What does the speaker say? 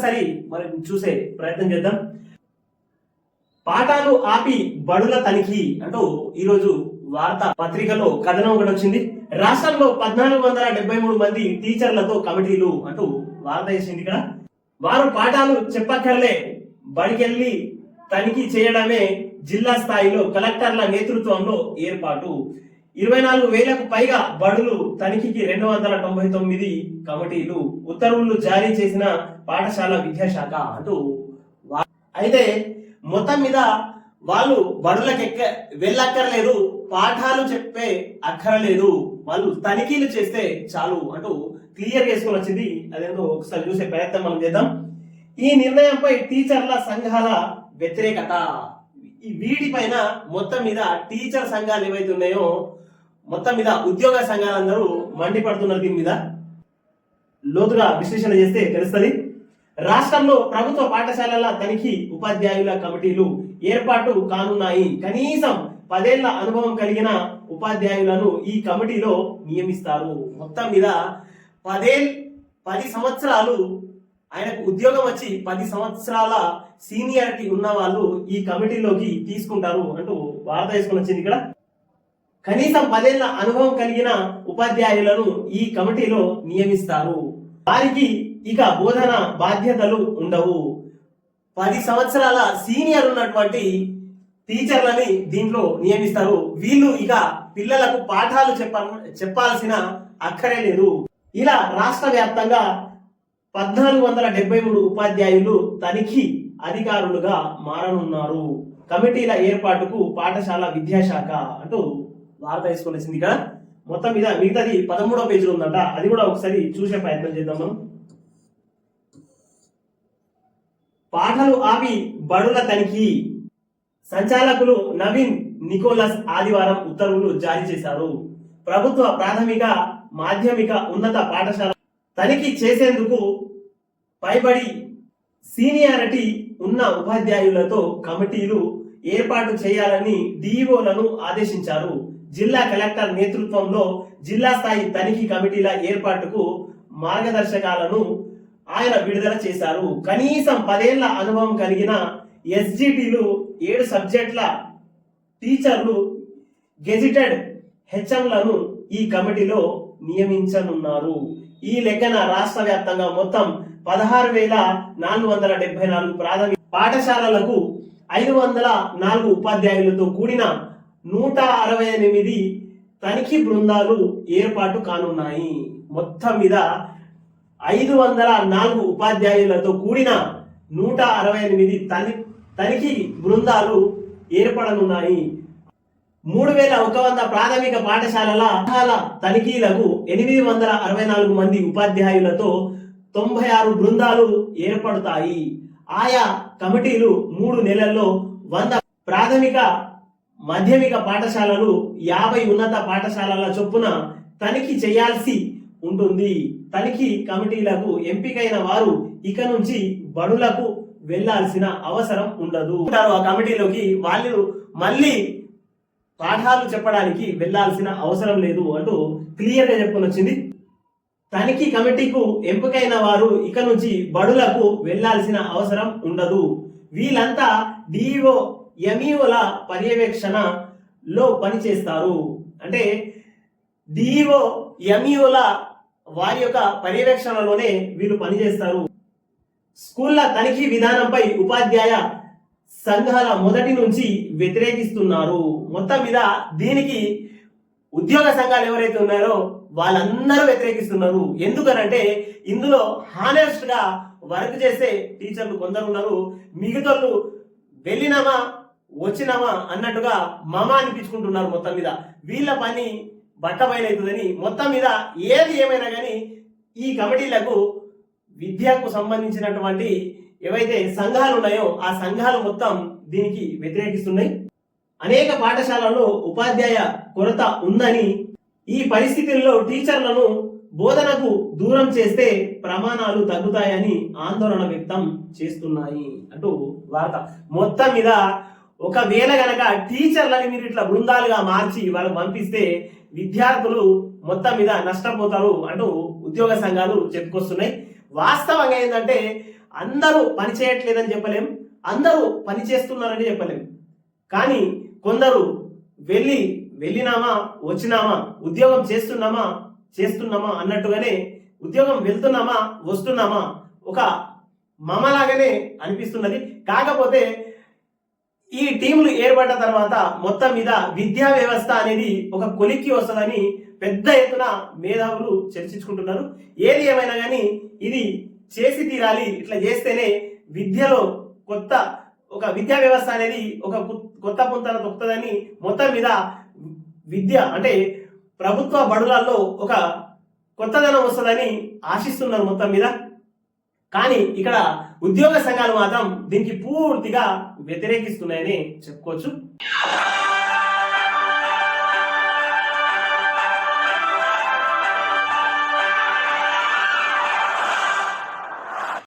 ఒక్కసారి మరి చూసే ప్రయత్నం చేద్దాం. పాఠాలు ఆపి బడుల తనిఖీ అంటూ ఈరోజు వార్తా పత్రికలో కథనం ఒకటి వచ్చింది. రాష్ట్రంలో పద్నాలుగు వందల డెబ్బై మూడు మంది టీచర్లతో కమిటీలు అంటూ వార్త వేసింది ఇక్కడ. వారు పాఠాలు చెప్పక్కర్లే. బడికెళ్ళి తనిఖీ చేయడమే జిల్లా స్థాయిలో కలెక్టర్ల నేతృత్వంలో ఏర్పాటు. ఇరవై నాలుగు వేలకు పైగా బడులు తనిఖీకి రెండు వందల తొంభై తొమ్మిది కమిటీలు ఉత్తర్వులు జారీ చేసిన పాఠశాల విద్యాశాఖ అంటూ అయితే మొత్తం మీద వాళ్ళు బడులకెక్క వెళ్ళక్కర్లేదు పాఠాలు చెప్పే అక్కరలేదు. వాళ్ళు తనిఖీలు చేస్తే చాలు అంటూ క్లియర్ చేసుకుని వచ్చింది. అదేందో ఒకసారి చూసే ప్రయత్నం మనం చేద్దాం. ఈ నిర్ణయంపై టీచర్ల సంఘాల వ్యతిరేకత. ఈ వీటిపైన మొత్తం మీద టీచర్ సంఘాలు ఏవైతే ఉన్నాయో మొత్తం మీద ఉద్యోగ సంఘాలందరూ మండిపడుతున్నారు దీని మీద. లోతుగా విశ్లేషణ చేస్తే తెలుస్తుంది. రాష్ట్రంలో ప్రభుత్వ పాఠశాలల తనిఖీ ఉపాధ్యాయుల కమిటీలు ఏర్పాటు కానున్నాయి. కనీసం పదేళ్ళ అనుభవం కలిగిన ఉపాధ్యాయులను ఈ కమిటీలో నియమిస్తారు. మొత్తం మీద పదే పది సంవత్సరాలు ఆయనకు ఉద్యోగం వచ్చి పది సంవత్సరాల సీనియారిటీ ఉన్న వాళ్ళు ఈ కమిటీలోకి తీసుకుంటారు అంటూ వార్త వేసుకుని వచ్చింది ఇక్కడ. కనీసం పదేళ్ళ అనుభవం కలిగిన ఉపాధ్యాయులను ఈ కమిటీలో నియమిస్తారు. వారికి ఇక బోధన బాధ్యతలు ఉండవు. పది సంవత్సరాల సీనియర్ ఉన్నటువంటి టీచర్లని దీంట్లో నియమిస్తారు. వీళ్ళు ఇక పిల్లలకు పాఠాలు చెప్ప చెప్పాల్సిన అక్కరే లేదు. ఇలా రాష్ట్ర వ్యాప్తంగా పద్నాలుగు వందల డెబ్బై మూడు ఉపాధ్యాయులు తనిఖీ అధికారులుగా మారనున్నారు. కమిటీల ఏర్పాటుకు పాఠశాల విద్యాశాఖ అంటూ వార్త తీసుకొని వచ్చింది ఇక్కడ. మొత్తం మీద మిగతాది పదమూడో పేజీలో ఉందంట. అది కూడా ఒకసారి చూసే ప్రయత్నం చేద్దాం మనం. పాఠాలు ఆపి బడుల తనిఖీ. సంచాలకులు నవీన్ నికోలస్ ఆదివారం ఉత్తర్వులు జారీ చేశారు. ప్రభుత్వ ప్రాథమిక మాధ్యమిక ఉన్నత పాఠశాల తనిఖీ చేసేందుకు పైబడి సీనియారిటీ ఉన్న ఉపాధ్యాయులతో కమిటీలు ఏర్పాటు చేయాలని డిఈఓలను ఆదేశించారు. జిల్లా కలెక్టర్ నేతృత్వంలో జిల్లా స్థాయి తనిఖీ కమిటీల ఏర్పాటుకు మార్గదర్శకాలను ఆయన విడుదల చేశారు. కనీసం పదేళ్ళ అనుభవం కలిగిన ఎస్జిటిలు ఏడు సబ్జెక్టుల టీచర్లు గెజిటెడ్ హెచ్ఎంలను ఈ కమిటీలో నియమించనున్నారు. ఈ లెక్కన రాష్ట్ర వ్యాప్తంగా మొత్తం పదహారు వేల నాలుగు వందల డెబ్బై నాలుగు ప్రాథమిక పాఠశాలలకు ఐదు వందల నాలుగు ఉపాధ్యాయులతో కూడిన నూట అరవై ఎనిమిది తనిఖీ బృందాలు ఏర్పాటు కానున్నాయి. మొత్తం మీద ఐదు వందల నాలుగు ఉపాధ్యాయులతో కూడిన నూట అరవై ఎనిమిది తని తనిఖీ బృందాలు ఏర్పడనున్నాయి. మూడు వేల ఒక వంద ప్రాథమిక పాఠశాలల తనిఖీలకు ఎనిమిది వందల అరవై నాలుగు మంది ఉపాధ్యాయులతో తొంభై ఆరు బృందాలు ఏర్పడతాయి. ఆయా కమిటీలు మూడు నెలల్లో వంద ప్రాథమిక మాధ్యమిక పాఠశాలలు యాభై ఉన్నత పాఠశాలల చొప్పున తనిఖీ చేయాల్సి ఉంటుంది. తనిఖీ కమిటీలకు ఎంపికైన వారు ఇక నుంచి బడులకు వెళ్ళాల్సిన అవసరం ఉండదు. ఉంటారు ఆ కమిటీలోకి వాళ్ళు మళ్ళీ పాఠాలు చెప్పడానికి వెళ్ళాల్సిన అవసరం లేదు అంటూ క్లియర్గా చెప్పుకొని వచ్చింది. తనిఖీ కమిటీకు ఎంపికైన వారు ఇక నుంచి బడులకు వెళ్ళాల్సిన అవసరం ఉండదు. వీళ్ళంతా డిఓ ఎంఈఓల పర్యవేక్షణలో పనిచేస్తారు. అంటే డిఓ ఎంఈఓల వారి యొక్క పర్యవేక్షణలోనే వీళ్ళు పనిచేస్తారు. స్కూళ్ళ తనిఖీ విధానంపై ఉపాధ్యాయ సంఘాల మొదటి నుంచి వ్యతిరేకిస్తున్నారు. మొత్తం మీద దీనికి ఉద్యోగ సంఘాలు ఎవరైతే ఉన్నారో వాళ్ళందరూ వ్యతిరేకిస్తున్నారు. ఎందుకనంటే ఇందులో హానెస్ట్గా వర్క్ చేసే టీచర్లు కొందరు ఉన్నారు. మిగతాళ్ళు వెళ్ళినామా వచ్చినామా అన్నట్టుగా మమ అనిపించుకుంటున్నారు మొత్తం మీద. వీళ్ళ పని బట్ట బయలవుతుందని మొత్తం మీద ఏది ఏమైనా కానీ ఈ కమిటీలకు విద్యకు సంబంధించినటువంటి ఏవైతే సంఘాలు ఉన్నాయో ఆ సంఘాలు మొత్తం దీనికి వ్యతిరేకిస్తున్నాయి. అనేక పాఠశాలల్లో ఉపాధ్యాయ కొరత ఉందని ఈ పరిస్థితుల్లో టీచర్లను బోధనకు దూరం చేస్తే ప్రమాణాలు తగ్గుతాయని ఆందోళన వ్యక్తం చేస్తున్నాయి అంటూ వార్త. మొత్తం మీద ఒకవేళ గనక టీచర్లని మీరు ఇట్లా బృందాలుగా మార్చి వాళ్ళకు పంపిస్తే విద్యార్థులు మొత్తం మీద నష్టపోతారు అంటూ ఉద్యోగ సంఘాలు చెప్పుకొస్తున్నాయి. వాస్తవంగా ఏంటంటే అందరూ పని చేయట్లేదని చెప్పలేం అందరూ పని చేస్తున్నారని చెప్పలేం. కానీ కొందరు వెళ్ళి వెళ్ళినామా వచ్చినామా ఉద్యోగం చేస్తున్నామా చేస్తున్నామా అన్నట్టుగానే ఉద్యోగం వెళ్తున్నామా వస్తున్నామా ఒక మమలాగానే అనిపిస్తున్నది. కాకపోతే ఈ టీములు ఏర్పడ్డ తర్వాత మొత్తం మీద విద్యా వ్యవస్థ అనేది ఒక కొలిక్కి వస్తుందని పెద్ద ఎత్తున మేధావులు చర్చించుకుంటున్నారు. ఏది ఏమైనా కానీ ఇది చేసి తీరాలి ఇట్లా చేస్తేనే విద్యలో కొత్త ఒక విద్యా వ్యవస్థ అనేది ఒక కొత్త పుంతన తొక్కుతుందని మొత్తం మీద విద్య అంటే ప్రభుత్వ బడులలో ఒక కొత్తదనం వస్తుందని ఆశిస్తున్నారు మొత్తం మీద. కానీ ఇక్కడ ఉద్యోగ సంఘాలు మాత్రం దీనికి పూర్తిగా వ్యతిరేకిస్తున్నాయని చెప్పుకోవచ్చు.